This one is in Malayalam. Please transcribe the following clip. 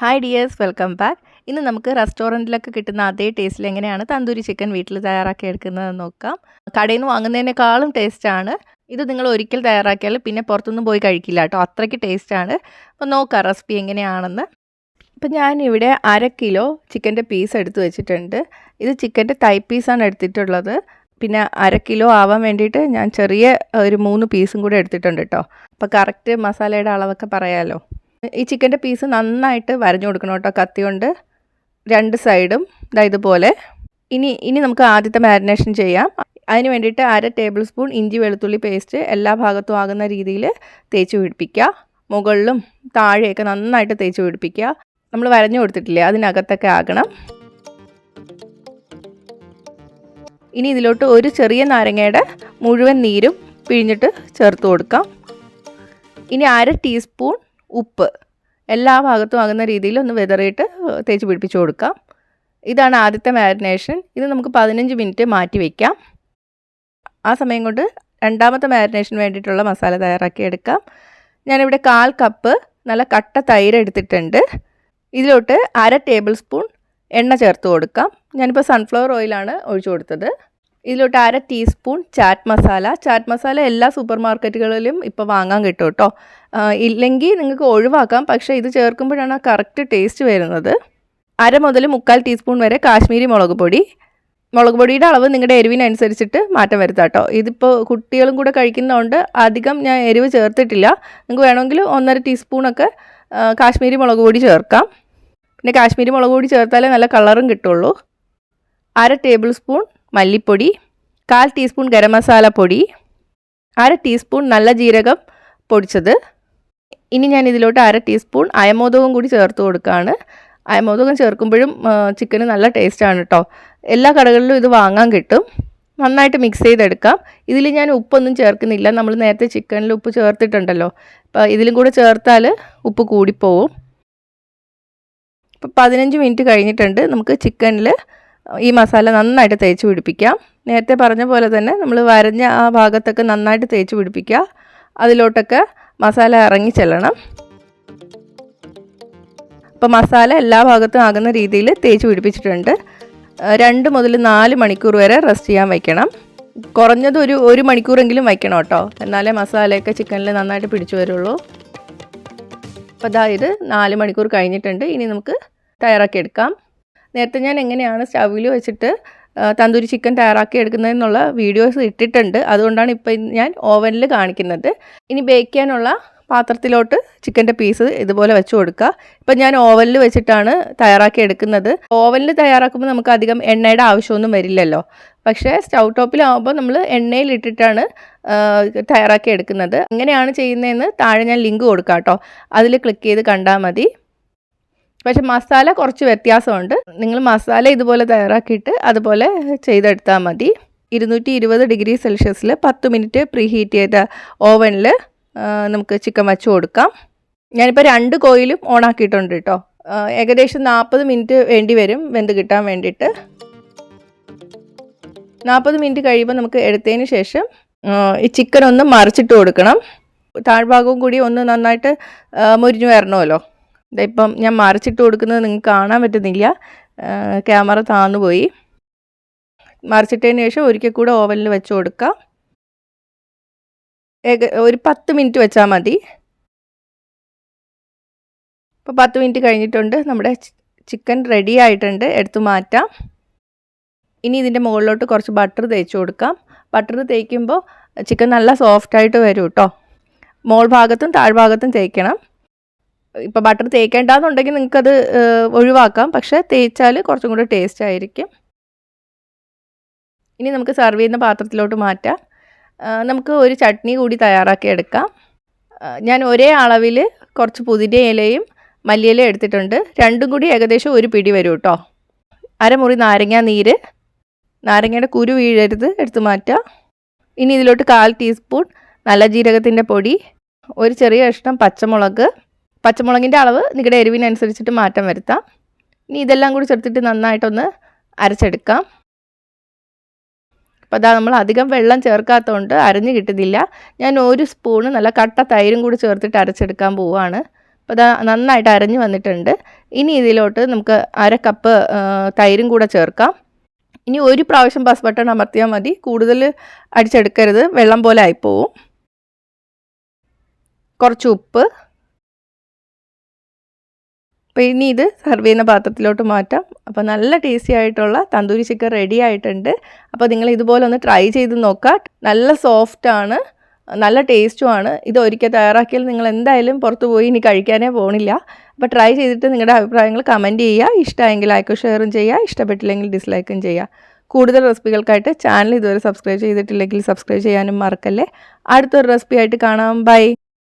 ഹായ് ഡിയേഴ്സ് വെൽക്കം ബാക്ക് ഇന്ന് നമുക്ക് റെസ്റ്റോറന്റിലൊക്കെ കിട്ടുന്ന അതേ ടേസ്റ്റിൽ എങ്ങനെയാണ് തന്തൂരി ചിക്കൻ വീട്ടിൽ തയ്യാറാക്കി എടുക്കുന്നതെന്ന് നോക്കാം. കടയിൽ നിന്ന് വാങ്ങുന്നതിനേക്കാളും ടേസ്റ്റാണ് ഇത് നിങ്ങൾ ഒരിക്കൽ തയ്യാറാക്കിയാൽ പിന്നെ പുറത്തുനിന്ന് പോയി കഴിക്കില്ല കേട്ടോ. അത്രയ്ക്ക് ടേസ്റ്റാണ് അപ്പോൾ നോക്കാം റെസിപ്പി എങ്ങനെയാണെന്ന്. ഇപ്പം ഞാനിവിടെ അര കിലോ ചിക്കന്റെ പീസ് എടുത്ത് വെച്ചിട്ടുണ്ട്. ഇത് ചിക്കന്റെ തൈ പീസാണ് എടുത്തിട്ടുള്ളത്. പിന്നെ അര കിലോ ആവാൻ വേണ്ടിയിട്ട് ഞാൻ ചെറിയ ഒരു മൂന്ന് പീസും കൂടെ എടുത്തിട്ടുണ്ട് കേട്ടോ. അപ്പോൾ കറക്റ്റ് മസാലയുടെ അളവൊക്കെ പറയാമല്ലോ ഈ ചിക്കന്റെ പീസ് നന്നായിട്ട് വരഞ്ഞു കൊടുക്കണം കേട്ടോ. കത്തി കൊണ്ട് രണ്ട് സൈഡും ഇതാ ഇതുപോലെ. ഇനി ഇനി നമുക്ക് ആദ്യത്തെ മാരിനേഷൻ ചെയ്യാം. അതിന് വേണ്ടിയിട്ട് അര ടേബിൾ സ്പൂൺ ഇഞ്ചി വെളുത്തുള്ളി പേസ്റ്റ് എല്ലാ ഭാഗത്തും ആകുന്ന രീതിയിൽ തേച്ച് പിടിപ്പിക്കുക. മുകളിലും താഴെയൊക്കെ നന്നായിട്ട് തേച്ച് പിടിപ്പിക്കുക. നമ്മൾ വരഞ്ഞു കൊടുത്തിട്ടില്ലേ അതിനകത്തൊക്കെ ആകണം. ഇനി ഇതിലോട്ട് ഒരു ചെറിയ നാരങ്ങയുടെ മുഴുവൻ നീരും പിഴിഞ്ഞിട്ട് ചേർത്ത് കൊടുക്കാം. ഇനി അര ടീസ്പൂൺ ഉപ്പ്. എല്ലാ ഭാഗത്തും ആകുന്ന രീതിയിൽ ഒന്ന് വിതറിയിട്ട് തേച്ച് പിടിപ്പിച്ച് കൊടുക്കാം. ഇതാണ് ആദ്യത്തെ മാരിനേഷൻ ഇത് നമുക്ക് പതിനഞ്ച് മിനിറ്റ് മാറ്റി വയ്ക്കാം ആ സമയം കൊണ്ട് രണ്ടാമത്തെ മാരിനേഷന് വേണ്ടിയിട്ടുള്ള മസാല തയ്യാറാക്കി എടുക്കാം. ഞാനിവിടെ കാൽ കപ്പ് നല്ല കട്ട തൈര് എടുത്തിട്ടുണ്ട്. ഇതിലോട്ട് അര ടേബിൾ സ്പൂൺ എണ്ണ ചേർത്ത് കൊടുക്കാം. ഞാനിപ്പോൾ സൺഫ്ലവർ ഓയിലാണ് ഒഴിച്ചു കൊടുത്തത്. ഇതിലോട്ട് അര ടീസ്പൂൺ ചാറ്റ് മസാല ചാറ്റ് മസാല എല്ലാ സൂപ്പർ മാർക്കറ്റുകളിലും ഇപ്പോൾ വാങ്ങാൻ കിട്ടും കേട്ടോ. ഇല്ലെങ്കിൽ നിങ്ങൾക്ക് ഒഴിവാക്കാം. പക്ഷേ ഇത് ചേർക്കുമ്പോഴാണ് ആ കറക്റ്റ് ടേസ്റ്റ് വരുന്നത്. അര മുതൽ മുക്കാൽ ടീസ്പൂൺ വരെ കാശ്മീരി മുളക് പൊടി. മുളക് പൊടിയുടെ അളവ് നിങ്ങളുടെ എരിവിനനുസരിച്ചിട്ട് മാറ്റം വരുത്താം കേട്ടോ. ഇതിപ്പോൾ കുട്ടികളും കൂടെ കഴിക്കുന്നതുകൊണ്ട് അധികം ഞാൻ എരിവ് ചേർത്തിട്ടില്ല. നിങ്ങൾക്ക് വേണമെങ്കിൽ ഒന്നര ടീസ്പൂണൊക്കെ കാശ്മീരി മുളക് പൊടി ചേർക്കാം. പിന്നെ കാശ്മീരി മുളക് പൊടി ചേർത്താലേ നല്ല കളറും കിട്ടുള്ളൂ. അര ടേബിൾ സ്പൂൺ മല്ലിപ്പൊടി കാൽ ടീസ്പൂൺ ഗരം മസാല പൊടി അര ടീസ്പൂൺ നല്ല ജീരകം പൊടിച്ചത്. ഇനി ഞാൻ ഇതിലോട്ട് അര ടീസ്പൂൺ അയമോദകം കൂടി ചേർത്ത് കൊടുക്കുകയാണ് അയമോദകം ചേർക്കുമ്പോഴും ചിക്കന് നല്ല ടേസ്റ്റാണ് കേട്ടോ എല്ലാ കടകളിലും ഇത് വാങ്ങാൻ കിട്ടും. നന്നായിട്ട് മിക്സ് ചെയ്തെടുക്കാം. ഇതിൽ ഞാൻ ഉപ്പൊന്നും ചേർക്കുന്നില്ല. നമ്മൾ നേരത്തെ ചിക്കനിൽ ഉപ്പ് ചേർത്തിട്ടുണ്ടല്ലോ. അപ്പോൾ ഇതിലും കൂടെ ചേർത്താൽ ഉപ്പ് കൂടിപ്പോവും. ഇപ്പോൾ പതിനഞ്ച് മിനിറ്റ് കഴിഞ്ഞിട്ടുണ്ട്. നമുക്ക് ചിക്കനിൽ ഈ മസാല നന്നായിട്ട് തേച്ച് പിടിപ്പിക്കാം. നേരത്തെ പറഞ്ഞ പോലെ തന്നെ നമ്മൾ വരഞ്ഞ ആ ഭാഗത്തൊക്കെ നന്നായിട്ട് തേച്ച് പിടിപ്പിക്കുക. അതിലോട്ടൊക്കെ മസാല ഇറങ്ങി ചെല്ലണം. അപ്പോൾ മസാല എല്ലാ ഭാഗത്തും ആകുന്ന രീതിയിൽ തേച്ച് പിടിപ്പിച്ചിട്ടുണ്ട്. രണ്ട് മുതൽ നാല് മണിക്കൂർ വരെ റെസ്റ്റ് ചെയ്യാൻ വയ്ക്കണം കുറഞ്ഞത് ഒരു ഒരു മണിക്കൂറെങ്കിലും വയ്ക്കണം കേട്ടോ. എന്നാലേ മസാലയൊക്കെ ചിക്കനിൽ നന്നായിട്ട് പിടിച്ചു വരുള്ളൂ. അപ്പോൾ അതായത് നാല് മണിക്കൂർ കഴിഞ്ഞിട്ടുണ്ട്. ഇനി നമുക്ക് തയ്യാറാക്കി എടുക്കാം. നേരത്തെ ഞാൻ എങ്ങനെയാണ് സ്റ്റവിൽ വെച്ചിട്ട് തന്തൂരി ചിക്കൻ തയ്യാറാക്കി എടുക്കുന്നതെന്നുള്ള വീഡിയോസ് ഇട്ടിട്ടുണ്ട്. അതുകൊണ്ടാണ് ഇപ്പം ഞാൻ ഓവനിൽ കാണിക്കുന്നത്. ഇനി ബേക്ക് ചെയ്യാനുള്ള പാത്രത്തിലോട്ട് ചിക്കന്റെ പീസ് ഇതുപോലെ വെച്ച് കൊടുക്കുക. ഇപ്പം ഞാൻ ഓവനിൽ വെച്ചിട്ടാണ് തയ്യാറാക്കി എടുക്കുന്നത്. ഓവനിൽ തയ്യാറാക്കുമ്പോൾ നമുക്ക് അധികം എണ്ണയുടെ ആവശ്യമൊന്നും വരില്ലല്ലോ. പക്ഷേ സ്റ്റൗ ടോപ്പിലാവുമ്പോൾ നമ്മൾ എണ്ണയിലിട്ടിട്ടാണ് തയ്യാറാക്കി എടുക്കുന്നത്. എങ്ങനെയാണ് ചെയ്യുന്നതെന്ന് താഴെ ഞാൻ ലിങ്ക് കൊടുക്കാം കേട്ടോ. അതിൽ ക്ലിക്ക് ചെയ്ത് കണ്ടാൽ മതി. പക്ഷെ മസാല കുറച്ച് വ്യത്യാസമുണ്ട്. നിങ്ങൾ മസാല ഇതുപോലെ തയ്യാറാക്കിയിട്ട് അതുപോലെ ചെയ്തെടുത്താൽ മതി. ഇരുന്നൂറ്റി ഇരുപത് ഡിഗ്രി സെൽഷ്യസിൽ പത്ത് മിനിറ്റ് പ്രീ ഹീറ്റ് ചെയ്ത ഓവനിൽ നമുക്ക് ചിക്കൻ വച്ച് കൊടുക്കാം. ഞാനിപ്പോൾ രണ്ട് കോയിലും ഓണാക്കിയിട്ടുണ്ട് കേട്ടോ. ഏകദേശം നാൽപ്പത് മിനിറ്റ് വേണ്ടി വരും വെന്ത് കിട്ടാൻ വേണ്ടിയിട്ട്. നാൽപ്പത് മിനിറ്റ് കഴിയുമ്പോൾ നമുക്ക് എടുത്തതിന് ശേഷം ഈ ചിക്കൻ ഒന്ന് മറിച്ചിട്ട് കൊടുക്കണം. താഴ്ഭാഗവും കൂടി ഒന്ന് നന്നായിട്ട് മുരിഞ്ഞു വരണമല്ലോ. ഇപ്പം ഞാൻ മറിച്ചിട്ട് കൊടുക്കുന്നത് നിങ്ങൾക്ക് കാണാൻ പറ്റുന്നില്ല. ക്യാമറ താന്നു പോയി മറിച്ചിട്ടതിന് ശേഷം ഒരിക്കൽ കൂടെ ഓവനിൽ വെച്ച് കൊടുക്കാം. ഒരു പത്ത് മിനിറ്റ് വെച്ചാൽ മതി. ഇപ്പോൾ പത്ത് മിനിറ്റ് കഴിഞ്ഞിട്ടുണ്ട്. നമ്മുടെ ചിക്കൻ റെഡി ആയിട്ടുണ്ട്. എടുത്തു മാറ്റാം. ഇനി ഇതിന്റെ മുകളിലോട്ട് കുറച്ച് ബട്ടർ തേച്ച് കൊടുക്കാം. ബട്ടർ തേക്കുമ്പോൾ ചിക്കൻ നല്ല സോഫ്റ്റായിട്ട് വരും കേട്ടോ മോൾ ഭാഗത്തും താഴ്ഭാഗത്തും തേക്കണം. ഇപ്പോൾ ബട്ടർ തേക്കേണ്ടെന്നുണ്ടെങ്കിൽ നിങ്ങൾക്കത് ഒഴിവാക്കാം. പക്ഷേ തേച്ചാൽ കുറച്ചും കൂടെ ടേസ്റ്റ് ആയിരിക്കും. ഇനി നമുക്ക് സെർവ് ചെയ്യുന്ന പാത്രത്തിലോട്ട് മാറ്റാം. നമുക്ക് ഒരു ചട്നി കൂടി തയ്യാറാക്കി എടുക്കാം. ഞാൻ ഒരേ അളവിൽ കുറച്ച് പുതിന ഇലയും മല്ലിയില എടുത്തിട്ടുണ്ട്. രണ്ടും കൂടി ഏകദേശം ഒരു പിടി വരും കേട്ടോ. അരമുറി നാരങ്ങ നീര്. നാരങ്ങയുടെ കുരു വീഴരുത് എടുത്ത് മാറ്റാം. ഇനി ഇതിലോട്ട് കാൽ ടീസ്പൂൺ നല്ല ജീരകത്തിന്റെ പൊടി ഒരു ചെറിയ കഷ്ണം പച്ചമുളക് പച്ചമുളകിന്റെ അളവ് നിങ്ങളുടെ എരിവിനനുസരിച്ചിട്ട് മാറ്റം വരുത്താം. ഇനി ഇതെല്ലാം കൂടി ചേർത്തിട്ട് നന്നായിട്ടൊന്ന് അരച്ചെടുക്കാം. അപ്പോൾ അതാ നമ്മൾ അധികം വെള്ളം ചേർക്കാത്തതുകൊണ്ട് അരഞ്ഞ് കിട്ടുന്നില്ല. ഞാൻ ഒരു സ്പൂണ് നല്ല കട്ട തൈരും കൂടി ചേർത്തിട്ട് അരച്ചെടുക്കാൻ പോവുകയാണ്. അപ്പോൾ അതാ നന്നായിട്ട് അരഞ്ഞു വന്നിട്ടുണ്ട്. ഇനി ഇതിലോട്ട് നമുക്ക് അര കപ്പ് തൈരും കൂടെ ചേർക്കാം. ഇനി ഒരു പ്രാവശ്യം ബസ് ബട്ടൺ അമർത്തിയാൽ മതി. കൂടുതൽ അടിച്ചെടുക്കരുത്. വെള്ളം പോലെ ആയിപ്പോവും. കുറച്ച് ഉപ്പ്. അപ്പോൾ ഇനി ഇത് സെർവ് ചെയ്യുന്ന പാത്രത്തിലോട്ട് മാറ്റാം. അപ്പോൾ നല്ല ടേസ്റ്റി ആയിട്ടുള്ള തന്തൂരി ചിക്കൻ റെഡി ആയിട്ടുണ്ട്. അപ്പോൾ നിങ്ങൾ ഇതുപോലെ ഒന്ന് ട്രൈ ചെയ്ത് നോക്കാം. നല്ല സോഫ്റ്റ് ആണ്. നല്ല ടേസ്റ്റുമാണ് ഇത് ഒരിക്കൽ തയ്യാറാക്കിയാൽ നിങ്ങൾ എന്തായാലും പുറത്ത് പോയി ഇനി കഴിക്കാനേ പോകണില്ല അപ്പോൾ ട്രൈ ചെയ്തിട്ട് നിങ്ങളുടെ അഭിപ്രായങ്ങൾ കമന്റ് ചെയ്യുക. ഇഷ്ടമെങ്കിൽ ലൈക്കും ഷെയറും ചെയ്യുക. ഇഷ്ടപ്പെട്ടില്ലെങ്കിൽ ഡിസ്ലൈക്കും ചെയ്യുക. കൂടുതൽ റെസിപ്പികൾക്കായിട്ട് ചാനൽ ഇതുവരെ സബ്സ്ക്രൈബ് ചെയ്തിട്ടില്ലെങ്കിൽ സബ്സ്ക്രൈബ് ചെയ്യാനും മറക്കല്ലേ. അടുത്തൊരു റെസിപ്പി ആയിട്ട് കാണാം. ബൈ